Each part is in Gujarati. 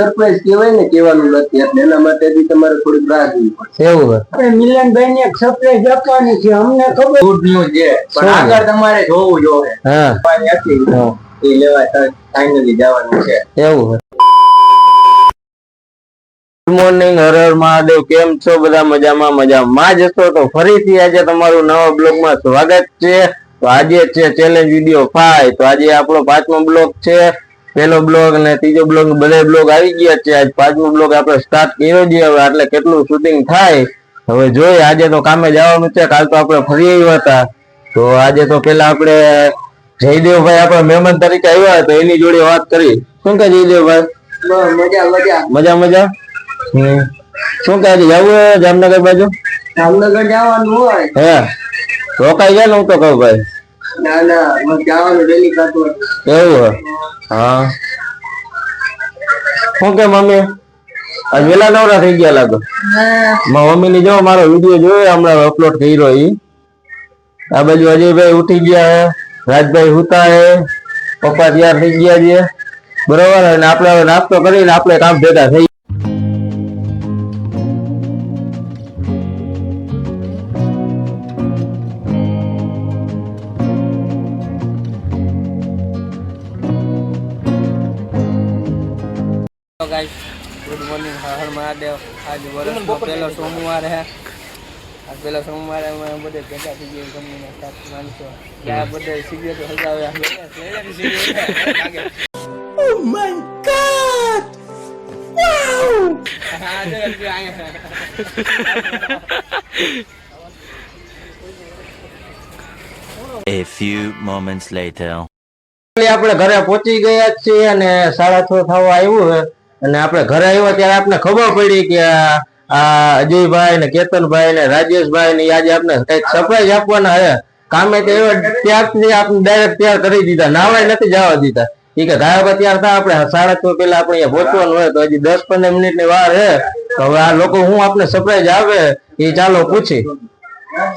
સરપ્રાઈઝ કહેવાય ને કહેવાનું નથી એટલે એના માટે બી તમારે થોડીક રાહ જોવી પડશે. એવું આપણે મિલનભાઈ ને એક સરપ્રાઈઝ આપવાની છે અમને ખબર? ગુડ ન્યૂઝ છે. પણ આગળ તમારે જોવું જોઈએ હા. એ લેવા ફાઇનલી જવાનું છે. એવું ગુડ મોર્નિંગ હર હર મહાદેવ. કેમ છો? બધા મજામાં મજામાં. જ હશો તો ફરીથી આજે તમારું નવા બ્લોગમાં સ્વાગત છે. તો આજે છે ચેલેન્જ વીડિયો ફાઈવ તો આજે આપણો પાંચમો બ્લોગ છે. પહેલો બ્લોગ અને ત્રીજો બ્લોગ બધા બ્લોગ આવી ગયા છે. આજ પાંચમો બ્લોગ આપણે સ્ટાર્ટ કર્યો છે. હવે એટલે કેટલું શૂટિંગ થાય? હવે જોઈએ. આજે તો કામે જવાનું છે. કાલ તો આપણે ફરી આવ્યા હતા. તો આજે તો પેલા આપણે જયદેવભાઈ આપણા મહેમાન તરીકે આવ્યા તો એની જોડે વાત કરી. શું કે જયદેવભાઈ? મજા મજા. મજા મજા? હમ. શું છે? જવું જામનગર બાજુ? જામનગર જવાનું હોય. હે. રોકાઈ ગયા ને હું તો કહું ભાઈ. ના ના જવાનું ડેલી કાઢવાનું એવું હે. શું કે મમ્મી? આજ વેલા નવરા થઈ ગયા લાગો. મા મમ્મી ની જો મારો વીડિયો જોયો હમણાં અપલોડ કર્યો ઈ. આ બાજુ અજયભાઈ ઉઠી ગયા હે રાજભાઈ હુતા હે પપ્પા તૈયાર થઈ ગયા છે. બરોબર? અને આપણે હવે નાસ્તો કરીને આપણે કામ ભેગા થઈ guys good morning Har Har Mahadev. આજ વર્ષનો પહેલો સોમવાર હે. આ પહેલો સોમવારે અમે બધે ભેગા થઈ ગયા કંપનીના સાત માણસો. ત્યાં બધે સિગરેટ હલગાવ્યા A few moments later. આપણે ઘરે પહોંચી ગયા જ છીએ અને સાડા છ થવા આવ્યું છે. અને આપણે ઘરે આવ્યા ત્યારે આપણે ખબર પડી કે આ અજયભાઈ ને કેતનભાઈ ને રાજેશભાઈ ને આજે આપણે કંઈક સરપ્રાઈઝ આપવાના છે. કામે તો એવા ત્યારથી આપણે ડાયરેક્ટ તૈયાર કરી દીધા. નાવાય નથી જવા દીધા. ઈ કે ગાયબ તૈયાર થાય આપણે સાડા છ પેલા આપણે અહીંયા પહોંચવાનું હોય તો હજી દસ પંદર મિનિટની વાર હે તો હવે આ લોકો હું આપણે સરપ્રાઈઝ આવે એ ચાલો પૂછી.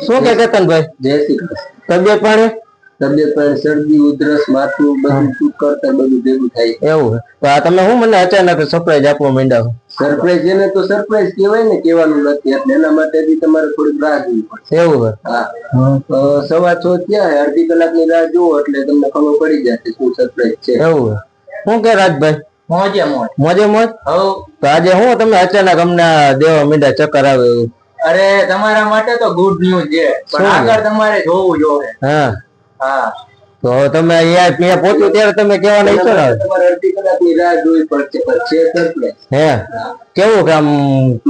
શું કે કેતનભાઈ? જય શ્રી તબિયત પાણી? તબિયત શરદી ઉધરસ માથું બધું ચૂક કરતા બધું ભેગું થાય. એવું તો આ તમે હું મને અચાનક સરપ્રાઈઝ આપવા માંડ્યા સરપ્રાઈઝ એને તો સરપ્રાઈઝ કહેવાય ને કહેવાનું નથી. એટલે એના માટે બી તમારે થોડીક રાહ જોવી પડશે. એવું હા. સવા છ થયા અડધી કલાકની રાહ જુઓ એટલે તમને ખબર પડી જશે શું સરપ્રાઈઝ છે. એવું શું કે રાજભાઈ? મોજે મોજ. મોજે મોજ? હવ તો આજે હું તમે અચાનક અમને દેવા મીંડા ચક્કર આવે એવું? અરે તમારા માટે તો ગુડ ન્યૂઝ છે? પણ આગળ તમારે જોવું જોઈએ હા. હા. તો તમે અહીંયા ત્યાં પહોંચ્યો ત્યારે તમે કેવા નહીં તમારે અડધી કલાકની રાહ જોવી પડશે પણ છે હે? કેવું કામ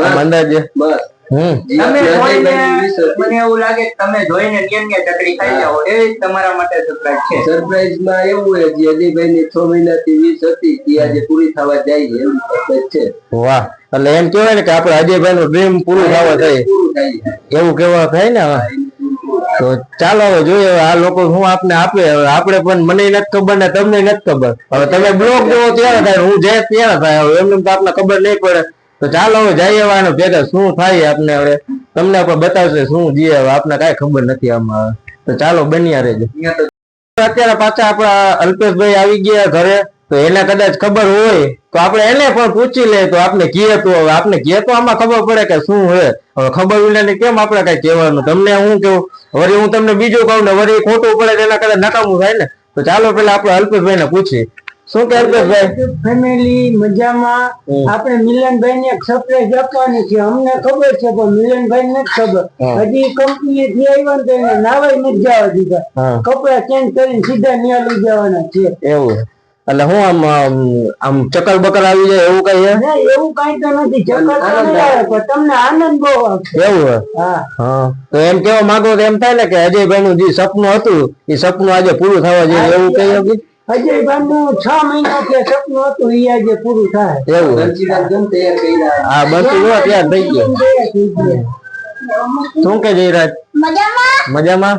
આમ અંદાજે? બસ. તમે જોઈને અજયભાઈની વિશે હતી. મને એવું લાગે કે તમે જોઈને કેમ કે ચકડી ખાઈ જાઓ. એ તમારા માટે સરપ્રાઈઝ છે. સરપ્રાઈઝમાં એવું હોય જે અજયભાઈ ની છ મહિના થી વીસ હતી તે આજે પૂરી થવા જાય છે એવું સરપ્રાઈઝ છે. વાહ. એટલે એમ કેવાય ને કે આપડે અજયભાઈ નું ડ્રીમ પૂરું થવા થાય પૂરું થાય એવું કેવા થાય ને તો ચાલો હવે જોઈએ આ લોકો શું આપને આપે, હવે આપણે પણ મને નથી ખબર ને તમને નથી ખબર. હવે તમે બ્લોગ જોવો ત્યારે થાય, હું જાય ત્યારે થાય, હવે એમને તો આપને ખબર નહીં પડે. તો ચાલો હવે જઈએ હવે આનો ભેગા શું થાય આપને હવે? તમને પણ બતાવશે શું જીએ હવે, આપને કાંઈ ખબર નથી આમાં તો ચાલો બન્યા રહેજો. અત્યારે પાછા આપણા અલ્પેશભાઈ આવી ગયા ઘરે. તો એને કદાચ ખબર હોય તો આપણે એને પણ પૂછી લે તો આપણે કીએ તો હવે. આપણે કીએ તો આમાં ખબર પડે કે શું છે. હવે ખબર વિનાની કેમ આપણે કઈ કહેવાનું? તમને હું કેવું વળી હું તમને બીજું કહું ને વળી ખોટું પડે એના કદાચ નકામું થાય ને. તો ચાલો પેલા આપણે અલ્પેશભાઈ ને પૂછીએ. શું કે અલ્પેશભાઈ? ફેમિલી મજામાં. આપણે મિલનભાઈ ને સરપ્રાઈઝ આપવાની છે. અમને ખબર છે પણ મિલનભાઈ ને ખબર. હા. હજી કંપની થી આવ્યા ને નાવાય નથી જવા દીધા. કપડા ચેન્જ કરીને સીધા ન્યા લઈ જવાના છે. એવું. એટલે હું આમ આમ ચક્કર બકર આવી જાય એવું કઈ એવું કઈ તો નથી. ચક્કર તમને આનંદ બહુ એવું હા. હા. તો એમ કેવા માંગો તો એમ થાય ને કે અજયભાઈ નું જે સપનું હતું એ સપનું આજે પૂરું થવા જોઈએ એવું કઈ શકીએ અજયભાઈ નું છ મહિના કે સપનું હતું એ આજે પૂરું થાય. એવું છે. દરજીલાલ કેમ તૈયાર બસ થઈ ગયો. શું કે જયરાજ? મજામાં?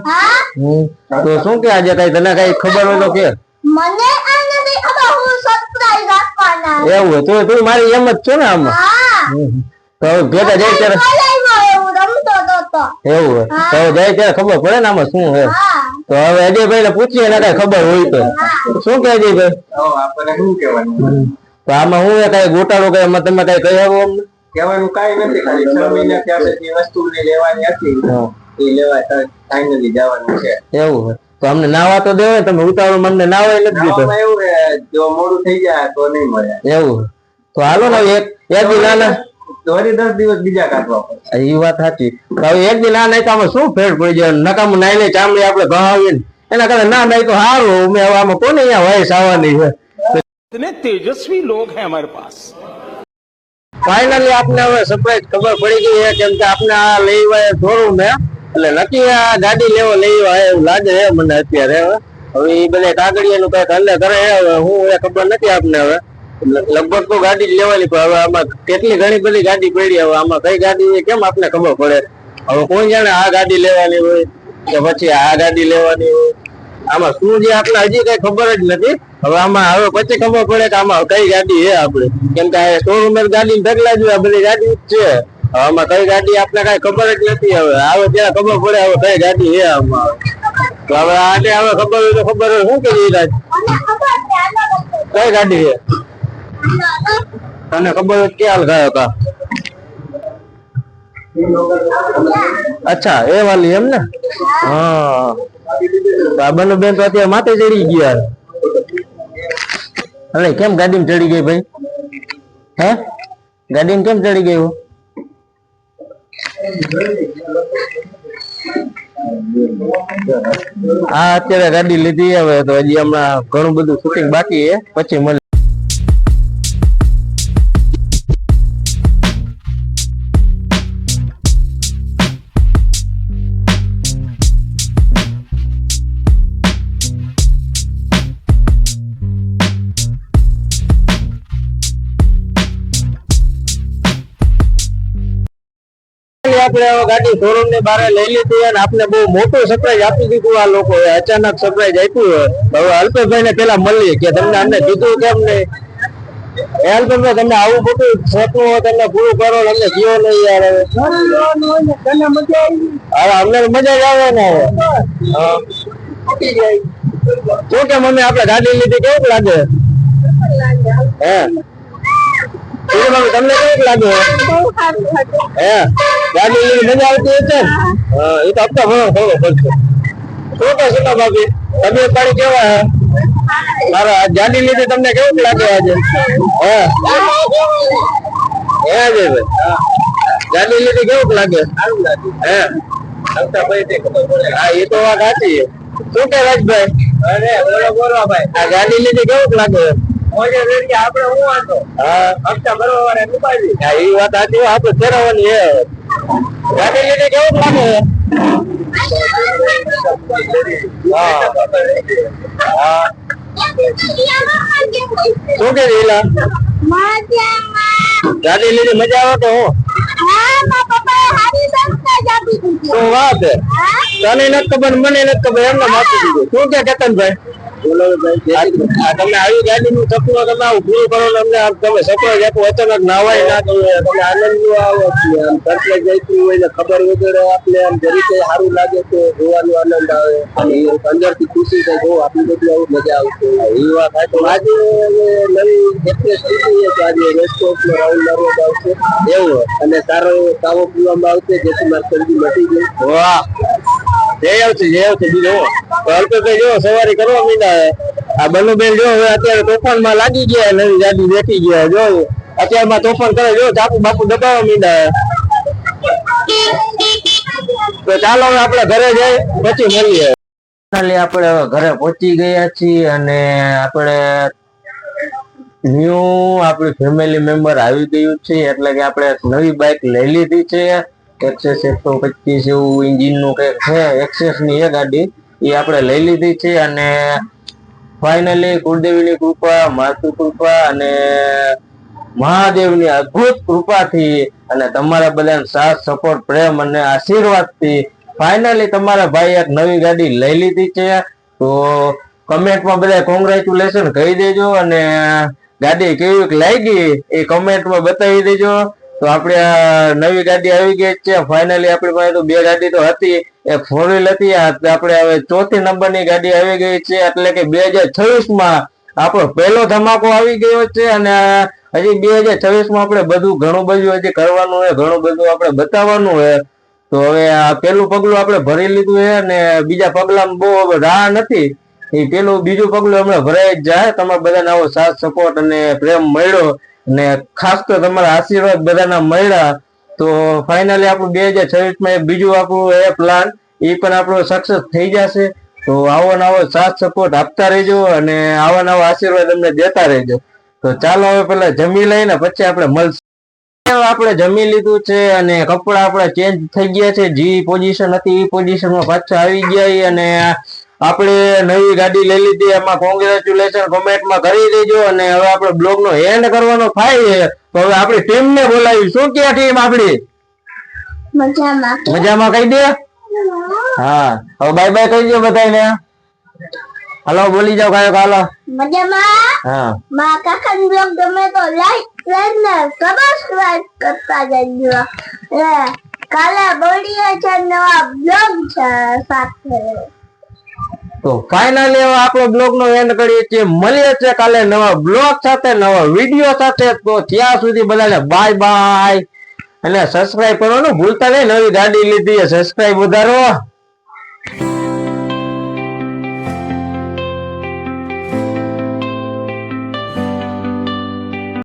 હમ. તો શું કે આજે કઈ તને કઈ ખબર હોય તો કે? મને આ નથી ખબર હું સરપ્રાઈઝ આપવાના એવું હોય તો તું મારી એમ જ છો ને આમ? હા. તો ભેગા જાય ત્યારે એવું તો તો હોય તો જાય ત્યારે ખબર પડે ને આમાં શું હોય. હા. તો હવે અજયભાઈ ને પૂછીએ ને કઈ ખબર હોય તો. શું કે અજયભાઈ? આપણને શું કહેવાનું? તો આમાં હું એ કઈ ગોટાળો કઈ એમાં તમે કઈ કહી આવો અમને? કહેવાનું કઈ નથી ખાલી છ મહિના ત્યાં જે વસ્તુ લેવાની હતી. એ લેવા ફાઇનલી જવાનું છે. એવું હોય. તો અમને નાવા તો દેવાય તમે ઉતાવળ મને નાવાય નથી દીધો નાવામાં એવું કે જો મોડું થઈ જાય તો નહીં મળે એવું હોય. તો હાલો ને એક એક દી નાના વળી દસ દિવસ બીજા કાઢવા પડે એ વાત સાચી તો હવે એક દી ના નાઈ તો આમાં શું ફેર પડી જાય નકામું નાઈ લઈ ચામડી આપણે ઘાવીએ ને એના કરતા ના નાઈ તો સારું અમે હવે આમાં કોને અહીંયા વયસ આવવાની છે इतने तेजस्वी लोग हैं हमारे पास ફાઇનલી આપને હવે સરપ્રાઈઝ ખબર પડી ગઈ છે કેમ કે આપને આ લેવાય શોરૂમ હે એટલે નક્કી આ ગાડી લેવો લેવા એવું લાગે છે મને અત્યારે હવે હવે એ બધા કાગળિયાનું કંઈક હલ્લે કરે હવે હું એ ખબર નથી આપને હવે. લગભગ તો ગાડી જ લેવાની પણ હવે આમાં કેટલી ઘણી બધી ગાડી પડી હવે આમાં કઈ ગાડી કેમ આપને ખબર પડે? હવે કોણ જાણે આ ગાડી લેવાની હોય કે પછી આ ગાડી લેવાની હોય? આમાં શું છે આપણે હજી કઈ ખબર જ નથી. હવે આમાં હવે પછી ખબર પડે કે આમાં કઈ ગાડી છે આપણે. કેમ કે શોરૂમ ગાડી ઢગલા જ હોય, આ બધી ગાડી જ છે. આમાં કઈ ગાડી આપણે કઈ ખબર જ નથી હવે. આવે ત્યાં ખબર પડે હવે કઈ ગાડી છે આમાં. તો હવે આને હવે ખબર હોય તો ખબર હોય. શું કરી રાજ કઈ ગાડી છે? તને ખબર હોય ક્યાં ગયો કા અચ્છા, એ વાલી એમ ને? હા. બાબાનો બંને તો અત્યારે માથે ચડી ગયા. અરે કેમ ગાડીમાં ચડી ગઈ ભાઈ? હે? ગાડીમાં કેમ ચડી ગઈ હો? અત્યારે ગાડી લીધી હવે, તો હજી હમણાં ઘણું બધું શૂટિંગ બાકી છે પછી મળે આપણે ગાડી શોરૂમની બહાર લઈ લીધી અને આપણે બહુ મોટું સરપ્રાઈઝ આપી દીધું આ લોકો. અચાનક સરપ્રાઈઝ આપ્યું હવે અલ્પેશભાઈ ને પેલા મળીએ કે તમને અમને કીધું કેમ નહીં? તમને આવું મોટું સપનું હોય તમને પૂરું કરો ને જીવો નહીં યાર હવે મજા અમને મજા જ આવે ને. હવે. શું કે મમ્મી આપણે ગાડી લીધી કેવું લાગે? હે? તમને કેવું લાગે. હે? ગાડી લીધી મજા આવતી હશે ને? એ તો હપ્તા ભરો થોડો પડશે શું કહો શું ભાભી તબિયત પાણી કેવા હે? મારા ગાડી લીધી તમને કેવું લાગે આજે? હે. હે અજયભાઈ ગાડી લીધી કેવું લાગે? હે? હા એ તો વાત સાચી છે. શું કે રાજભાઈ? અરે બોલો બોલો ભાઈ. આ ગાડી લીધી કેવું લાગે? આપડે આપણે હું વાંધો? હા. હપ્તા ભરવા દુપાડી હા એ વાત સાચી આપડે ફેરવવાની છે. ગાડી કેવું લાગે શું કે મજામાં. ગાડી મજા આવે તો હું. શું વાત તને નથી ખબર મને નથી ખબર એમને માપી દીધું શું કે કેતનભાઈ તમે આવી ગાડી નું સપનું તમે આવું પૂરું કરો ને અમને તમે સપના આપો અચાનક નાવાય ના ગયું તમે આનંદનું આવો છીએ આમ તરફે જઈતું હોય ને ખબર વગેરે આપણે આમ જરીકે સારું લાગે તો જોવાનો આનંદ આવે. અને અંદરથી ખુશી થાય જો આપણી બધી આવું મજા આવશે એવા થાય તો આજે નવી એક્સપ્રેસ થઈ છે આજે રેસકોર્સ નો રાઉન્ડ મારવામાં આવશે. એવું. અને સારો કાવો પીવામાં આવશે જેથી મારી શરદી મટી ગઈ. વાહ. જય આવશે જય આવશે બીજો જો સવારી કરવા મીંડા આ બનુબેન બેન જો હવે અત્યારે તોફાનમાં લાગી ગયા નવી ગાડી બેઠી ગયા જો અત્યારમાં તોફાન કરે જો ચાપુ બાપુ દબાવવા મીંડા તો ચાલો હવે આપણે ઘરે જઈ, પછી મળીએ. ફાઇનલી આપણે હવે ઘરે પહોંચી ગયા છીએ અને આપણે ન્યુ આપણી ફેમિલી મેમ્બર આવી ગયું છે, એટલે કે આપણે નવી બાઇક લઈ લીધી છે. એક્સેસ એકસો પચીસ એવું ઇન્જિનનું કંઈક છે એક્સેસની એ ગાડી. એ આપણે લઈ લીધી છે અને ફાઇનલી કુળદેવીની કૃપા માતુ કૃપા અને મહાદેવની અદ્ભુત કૃપાથી અને તમારા બધાને સાથ, સપોર્ટ, પ્રેમ અને આશીર્વાદથી ફાઇનલી તમારા ભાઈ એક નવી ગાડી લઈ લીધી છે. તો કમેન્ટમાં બધા કોંગ્રેચ્યુલેશન કહી દેજો અને ગાડી કેવી લાગી એ કમેન્ટમાં બતાવી દેજો. તો આપણે આ નવી ગાડી આવી ગઈ છે. ફાઇનલી આપણી પાસે તો બે ગાડી તો હતી. એક ફોર વ્હીલ હતી. આપણે હવે ચોથી નંબરની ગાડી આવી ગઈ છે. એટલે કે બે હજાર છવ્વીસમાં આપણો પહેલો ધમાકો આવી ગયો છે અને હજી બે હજાર છવ્વીસમાં આપણે બધું ઘણું બધું હજી કરવાનું હોય ઘણું બધું આપણે બતાવવાનું હોય તો હવે આ પેલું પગલું આપણે ભરી લીધું છે અને બીજા પગલામાં બહુ રાહ નથી. એ પેલું બીજું પગલું હમણાં ભરાઈ જ જાય. તમારા બધાને આવો સાથ, સપોર્ટ અને પ્રેમ મળ્યો. અને ખાસ તો તમારા આશીર્વાદ બધાના મળ્યા, તો ફાઇનલી આપણું બે હજાર છવ્વીસમાં બીજું આપણું એ પ્લાન એ પણ આપણો સક્સેસ થઈ જશે. તો આવો નવો સાથ સપોર્ટ આપતા રહેજો અને આવા નવા આશીર્વાદ અમને દેતા રહેજો. તો ચાલો હવે પેલા જમી લઈને પછી આપણે મળશું. આપણે જમી લીધું છે અને કપડા આપણા ચેન્જ થઈ ગયા છે. જે પોઝિશન હતી, એ પોઝિશનમાં પાછા આવી ગયા અને આપણે નવી ગાડી લઈ લીધી એમાં કોંગ્રેચ્યુલેશન કોમેન્ટમાં કરી દેજો અને હવે આપણે બ્લોગ નો એન્ડ કરવાનો થાય છે. તો હવે આપણી ટીમ ને બોલાવી શું કે ટીમ આપણી? મજામાં. મજામાં કહી દે? હા. હવે બાય બાય કહી દો બધાને હાલો બોલી જાઓ કાયો હાલો. મજામાં? હા. મારા કાકાનો બ્લોગ ગમે તો લાઈક શેર ને સબસ્ક્રાઇબ કરતા જજો. કાલે બોલીએ છે નવા બ્લોગ છે સાથે. તો ફાઇનલી હવે આપણો બ્લોગ નો એન્ડ કરીએ છીએ. મળીએ છીએ કાલે નવા બ્લોગ સાથે, નવા વીડિયો સાથે. તો ત્યાં સુધી બધાને બાય બાય અને સબસ્ક્રાઇબ કરવાનું ભૂલતા નહીં. નવી ગાડી લીધી સબસ્ક્રાઇબ વધારો